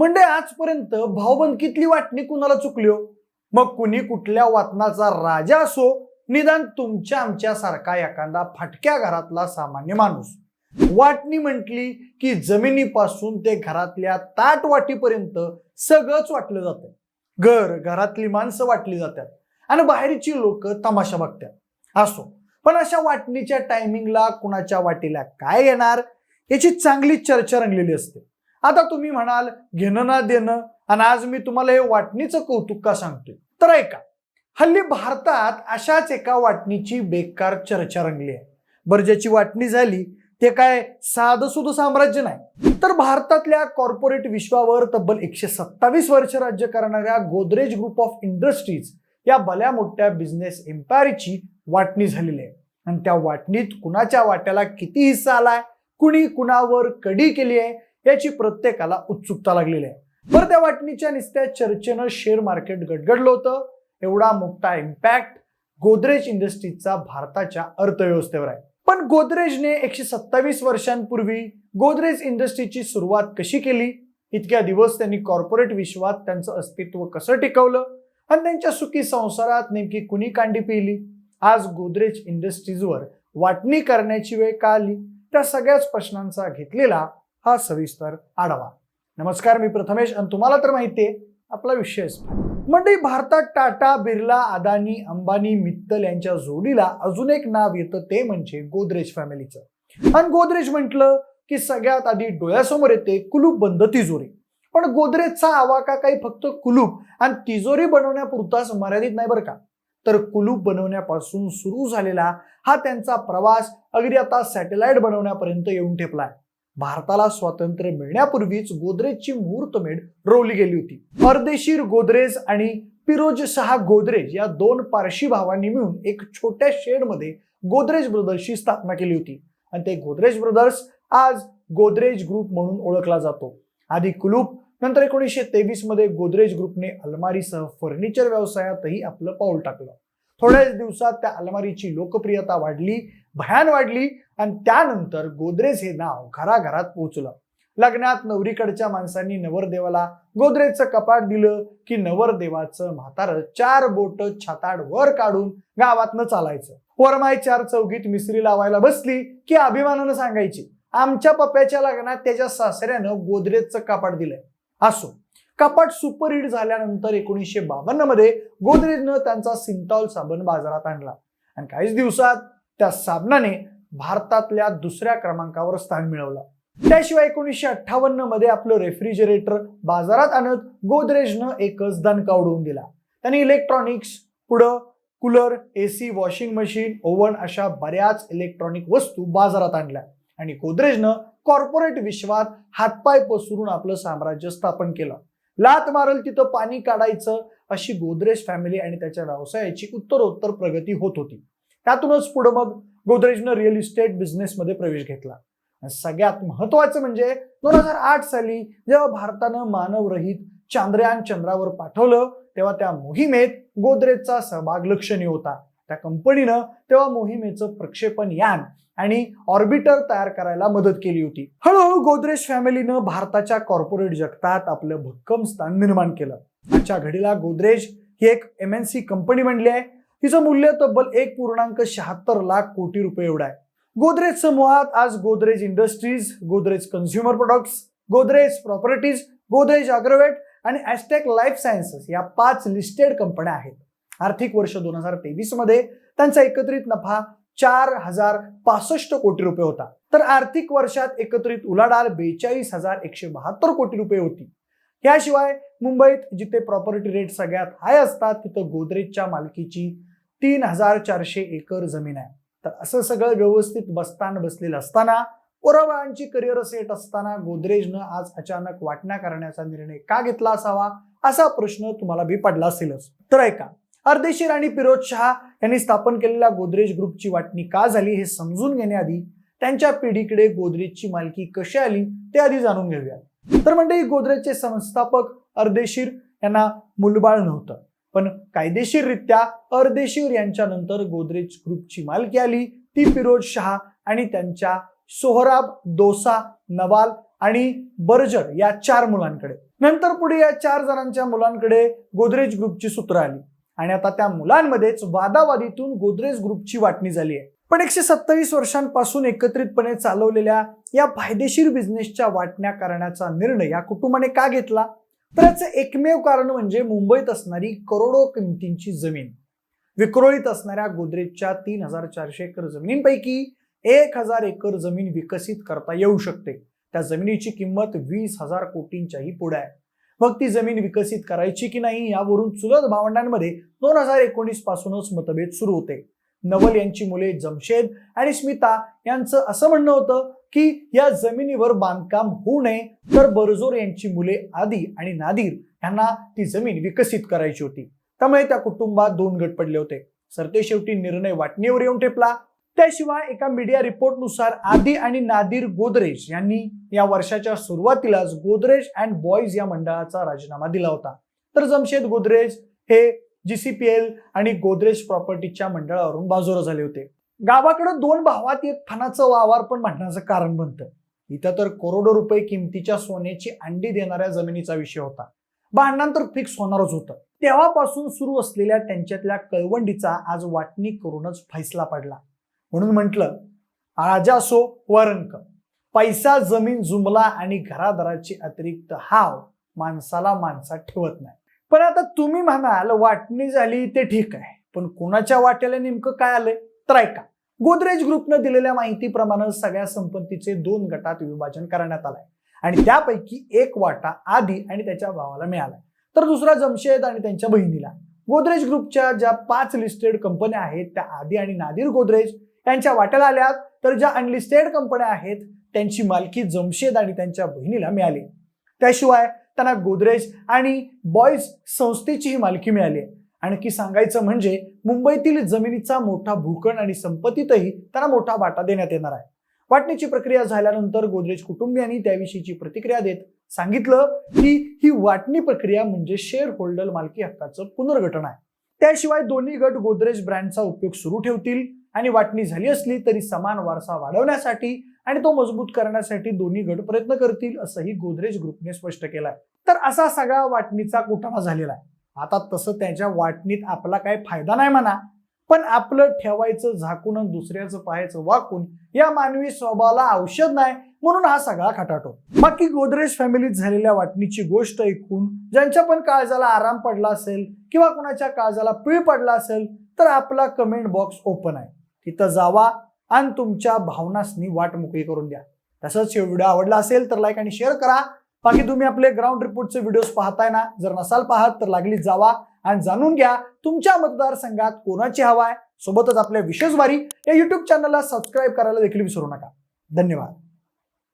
म्हणजे आजपर्यंत भावबंदकीतली वाटणी कुणाला चुकली हो? मग कुणी कुठल्या वातनाचा राजा असो निदान तुमच्या आमच्या सारखा एखादा फाटक्या घरातला सामान्य माणूस. वाटणी म्हटली की जमिनीपासून ते घरातल्या ताट वाटीपर्यंत सगळंच वाटलं जातं. घर घरातली माणसं वाटली जातात. आणि बाहेरची लोक तमाशा बघतात. असो पण अशा वाटणीच्या टायमिंगला कुणाच्या वाटीला काय येणार? याची चांगली चर्चा रंगलेली असते. आता तुम्ही म्हणाल घेणं ना देणं आणि आज मी तुम्हाला हे वाटणीचं कौतुक का सांगतोय? तर ऐका हल्ली भारतात अशाच एका वाटणीची बेकार चर्चा रंगली आहे. बरं ज्याची वाटणी झाली ते काय साधं सुधं साम्राज्य नाही. तर भारतातल्या कॉर्पोरेट विश्वावर तब्बल एकशे सत्तावीस वर्ष राज्य करणाऱ्या गोदरेज ग्रुप ऑफ इंडस्ट्रीज या भल्या मोठ्या बिझनेस एम्पायरची वाटणी झालेली आहे. आणि त्या वाटणीत कुणाच्या वाट्याला किती हिस्सा आलाय कुणी कुणावर कडी केली आहे याची प्रत्येकाला उत्सुकता लागलेली आहे. बरं त्या वाटणीच्या निस्त्या चर्चेनं शेअर मार्केट गडगडलं होतं. एवढा मोठा इम्पॅक्ट गोदरेज इंडस्ट्रीजचा भारताच्या अर्थव्यवस्थेवर आहे. पण गोदरेजने एकशे सत्तावीस वर्षांपूर्वी गोदरेज इंडस्ट्रीची सुरुवात कशी केली? इतक्या दिवस त्यांनी कॉर्पोरेट विश्वात त्यांचं अस्तित्व कसं टिकवलं? आणि त्यांच्या सुखी संसारात नेमकी कुणी कांडी पिली? आज गोदरेज इंडस्ट्रीजवर वाटणी करण्याची वेळ का आली? त्या सगळ्याच प्रश्नांचा घेतलेला हा सविस्तर आढावा. नमस्कार मी प्रथमेश आणि तुम्हाला तर माहिती आहे आपला विषय म्हणजे भारतात टाटा बिर्ला अदानी अंबानी मित्तल यांच्या जोडीला अजून एक नाव येतं ते म्हणजे गोदरेज फॅमिलीचं. आणि गोदरेज म्हटलं की सगळ्यात आधी डोळ्यासमोर येते कुलूप बंद तिजोरी. पण गोदरेजचा आवाका काही फक्त कुलूप आणि तिजोरी बनवण्यापुरताच मर्यादित नाही बरं का? तर कुलूप बनवण्यापासून सुरू झालेला हा त्यांचा प्रवास अगदी आता सॅटेलाइट बनवण्यापर्यंत येऊन ठेपलाय. भारताला स्वातंत्र्य मिळण्यापूर्वीच गोदरेजची मुहूर्तमेढ रोवली गेली होती. परदेशीर गोदरेज आणि पिरोज शहा गोदरेज या दोन पारशी भावांनी मिळून एक छोट्या शेडमध्ये गोदरेज ब्रदर्सची स्थापना केली होती. आणि ते गोदरेज ब्रदर्स आज गोदरेज ग्रुप म्हणून ओळखला जातो. आधी कुलूप नंतर एकोणीसशे तेवीसमध्ये गोदरेज ग्रुपने अलमारीसह फर्निचर व्यवसायातही आपलं पाऊल टाकलं. थोड्याच दिवसात त्या अलमारीची लोकप्रियता वाढली भयान वाढली आणि त्यानंतर गोदरेज हे नाव घराघरात पोहोचलं. लग्नात नवरीकडच्या माणसांनी नवरदेवाला गोदरेजचं कपाट दिलं की नवरदेवाचं म्हातारं चार बोट छाताड वर काढून गावातनं चालायचं. वरमाय चार चौघीत मिसरी लावायला बसली की अभिमानानं सांगायची आमच्या पप्प्याच्या लग्नात त्याच्या सासऱ्यानं गोदरेजचं कपाट दिलंय. असो कपाट सुपर हिट झाल्यानंतर एकोणीसशे बावन्नमध्ये गोदरेजनं त्यांचा सिंटॉल साबण बाजारात आणला. आणि काहीच दिवसात त्या साबणाने भारतातल्या दुसऱ्या क्रमांकावर स्थान मिळवलं. त्याशिवाय एकोणीसशे अठ्ठावन्नमध्ये आपलं रेफ्रिजरेटर बाजारात आणत गोदरेजनं एकच दणका उडवून दिला. त्यांनी इलेक्ट्रॉनिक्स पुढं cooler AC washing machine oven अशा बऱ्याच इलेक्ट्रॉनिक वस्तू बाजारात आणल्या. आणि गोदरेजनं कॉर्पोरेट विश्वात हातपाय पसरून आपलं साम्राज्य स्थापन केलं. लात मारल तिथं पाणी काढायचं अशी गोदरेज फॅमिली आणि त्याच्या व्यवसायाची उत्तरोत्तर प्रगती होत होती. त्यातूनच पुढं मग गोदरेजनं रिअल इस्टेट बिझनेसमध्ये प्रवेश घेतला. सगळ्यात महत्वाचं म्हणजे दोन हजार आठ साली जेव्हा भारतानं मानवरहित चांद्रयान चंद्रावर पाठवलं तेव्हा त्या मोहिमेत गोदरेजचा सहभाग लक्षणीय होता. त्या कंपनीनं तेव्हा मोहिमेचं प्रक्षेपण यान आणि ऑर्बिटर तयार करायला मदत केली होती. हळूहळू गोदरेज फॅमिलीनं भारताच्या कॉर्पोरेट जगतात आपलं भक्कम स्थान निर्माण केलं. आजच्या घडीला गोदरेज ही एक एम एन सी कंपनी बनली आहे. तिचं मूल्य तब्बल एक पूर्णांक शहात्तर लाख कोटी रुपये एवढं आहे. गोदरेज समूहात आज Godrej Industries Godrej Consumer Products Godrej Properties Godrej Agrovet आणि ॲस्टेक लाईफ सायन्सेस या पाच लिस्टेड कंपन्या आहेत. आर्थिक वर्ष दोन हजार तेवीसमध्ये त्यांचा एकत्रित नफा चार हजार पासष्ट कोटी रुपये होता. तर आर्थिक वर्षात एकत्रित उलाढाल बेचाळीस हजार एकशे बहात्तर कोटी रुपये होती. याशिवाय मुंबईत जिथे प्रॉपर्टी रेट सगळ्यात हाय असतात तिथं गोदरेजच्या मालकीची तीन हजार चारशे एकर जमीन आहे. तर असं सगळं व्यवस्थित बसतान बसलेलं असताना पोराबाळांची करिअर सेट असताना गोदरेजनं आज अचानक वाटण्या करण्याचा निर्णय का घेतला असावा असा प्रश्न तुम्हाला बी पडला असेलच. तर ऐका अर्देशीर आणि फिरोज शहा यांनी स्थापन केलेल्या गोदरेज ग्रुपची वाटणी का झाली हे समजून घेण्याआधी त्यांच्या पिढीकडे गोदरेजची मालकी कशी आली ते आधी जाणून घेऊया. तर म्हणजे गोदरेजचे संस्थापक अर्देशीर यांना मुलबाळ नव्हतं. पण कायदेशीररित्या अर्देशीर यांच्यानंतर गोदरेज ग्रुपची मालकी आली. ती फिरोज शहा आणि त्यांच्या सोहराब दोसा नवाल आणि बर्जर या चार मुलांकडे. नंतर पुढे या चार जणांच्या मुलांकडे गोदरेज ग्रुपची सूत्र आली. आणि आता त्या मुलांमध्येच वादावादीतून गोदरेज ग्रुपची वाटणी झाली आहे. पण एकशे सत्तावीस वर्षांपासून एकत्रितपणे चालवलेल्या या फायदेशीर बिझनेसच्या वाटण्या करण्याचा निर्णय या कुटुंबाने का घेतला? तर याचं एकमेव कारण म्हणजे मुंबईत असणारी करोडो किमतींची जमीन. विक्रोळीत असणाऱ्या गोदरेजच्या तीन हजार चारशे एकर जमिनींपैकी एक हजार एकर जमीन विकसित करता येऊ शकते. त्या जमिनीची किंमत वीस हजार कोटींच्याही पुढे आहे. मग ती जमीन विकसित करायची की नाही यावरून चुलत भावंडांमध्ये दोन हजार एकोणीस पासूनच मतभेद सुरू होते. नवल यांची मुले जमशेद आणि स्मिता यांचं असं म्हणणं होतं की या जमिनीवर बांधकाम होऊ नये तर बरजोर यांची मुले आदी आणि नादिर यांना ती जमीन विकसित करायची होती. त्यामुळे त्या कुटुंबात दोन गट पडले होते. सरते शेवटी निर्णय वाटणीवर येऊन ठेपला. त्याशिवाय एका मीडिया रिपोर्टनुसार आदी आणि नादिर गोदरेज यांनी या वर्षाच्या सुरुवातीलाच गोदरेज अँड बॉईज या मंडळाचा राजीनामा दिला होता. तर जमशेद गोदरेज हे जीसीपीएल आणि गोदरेज प्रॉपर्टीच्या मंडळावरून बाजूला झाले होते. गावाकडे दोन भावात एक फणाचं वावर पण म्हणण्याचं कारण बनतं. इथं तर करोडो रुपये किमतीच्या सोन्याची अंडी देणाऱ्या जमिनीचा विषय होता. भांडणांतर फिक्स होणारच होतं. तेव्हापासून सुरू असलेल्या त्यांच्यातल्या कळवंडीचा आज वाटणी करूनच फैसला पडला. म्हणून म्हटलं राजासो वरंक पैसा जमीन जुमला आणि घरादाराची अतिरिक्त हाव माणसाला माणसात ठेवत नाही. पण आता तुम्ही म्हणाल वाटणी झाली ते ठीक आहे पण कुणाच्या वाट्याला नेमकं काय आलंय? तर ऐका गोदरेज ग्रुपनं दिलेल्या माहितीप्रमाणे सगळ्या संपत्तीचे दोन गटात विभाजन करण्यात आलंय. आणि त्यापैकी एक वाटा आधी आणि त्याच्या भावाला मिळालाय तर दुसरा जमशेद आणि त्यांच्या बहिणीला. गोदरेज ग्रुपच्या ज्या पाच लिस्टेड कंपन्या आहेत त्या आधी आणि नादिर गोदरेज यांच्या वाट्याला आल्यात तर ज्या अनलिस्टेड कंपन्या आहेत त्यांची मालकी जमशेद आणि त्यांच्या बहिणीला मिळाली. त्याशिवाय त्यांना गोदरेज आणि बॉईज संस्थेचीही मालकी मिळाली. आणखी सांगायचं म्हणजे मुंबईतील जमिनीचा मोठा भूखंड आणि संपत्तीतही त्यांना मोठा वाटा देण्यात येणार आहे. वाटणीची प्रक्रिया झाल्यानंतर गोदरेज कुटुंबियांनी त्याविषयीची प्रतिक्रिया देत सांगितलं की ही वाटणी प्रक्रिया म्हणजे शेअर होल्डर मालकी हक्काचं पुनर्गठन आहे. त्याशिवाय दोन्ही गट गोदरेज ब्रँडचा उपयोग सुरू ठेवतील. आणि वाटणी झाली असली तरी समान वारसा वाढवण्यासाठी आणि तो मजबूत करण्यासाठी दोन्ही गट प्रयत्न करतील असंही गोदरेज ग्रुपने स्पष्ट केलंय. तर असा सगळा वाटणीचा कुटाणा झालेला आहे. आता तसं त्याच्या वाटणीत आपला काही फायदा नाही म्हणा पण आपलं ठेवायचं झाकून आणि दुसऱ्याचं पाहायचं वाकून या मानवी स्वभावाला औषध नाही म्हणून हा सगळा खटाटो. बाकी गोदरेज फॅमिलीत झालेल्या वाटणीची गोष्ट ऐकून ज्यांच्या पण काळजाला आराम पडला असेल किंवा कुणाच्या काळजाला पीळ पडला असेल तर आपला कमेंट बॉक्स ओपन आहे. तिथं जावा आणि तुमच्या भावनासनी वाट मोकळी करून द्या. तसंच व्हिडिओ आवडला असेल तर लाईक आणि शेअर करा. बाकी तुम्ही आपले ग्राउंड रिपोर्टचे व्हिडिओज पाहताय ना जर नसाल पाहत तर लागली जावा आणि जाणून घ्या तुमच्या मतदारसंघात कोणाची हवा आहे. सोबतच आपल्या विशेषवारी या युट्यूब चॅनलला सबस्क्राईब करायला देखील विसरू नका. धन्यवाद.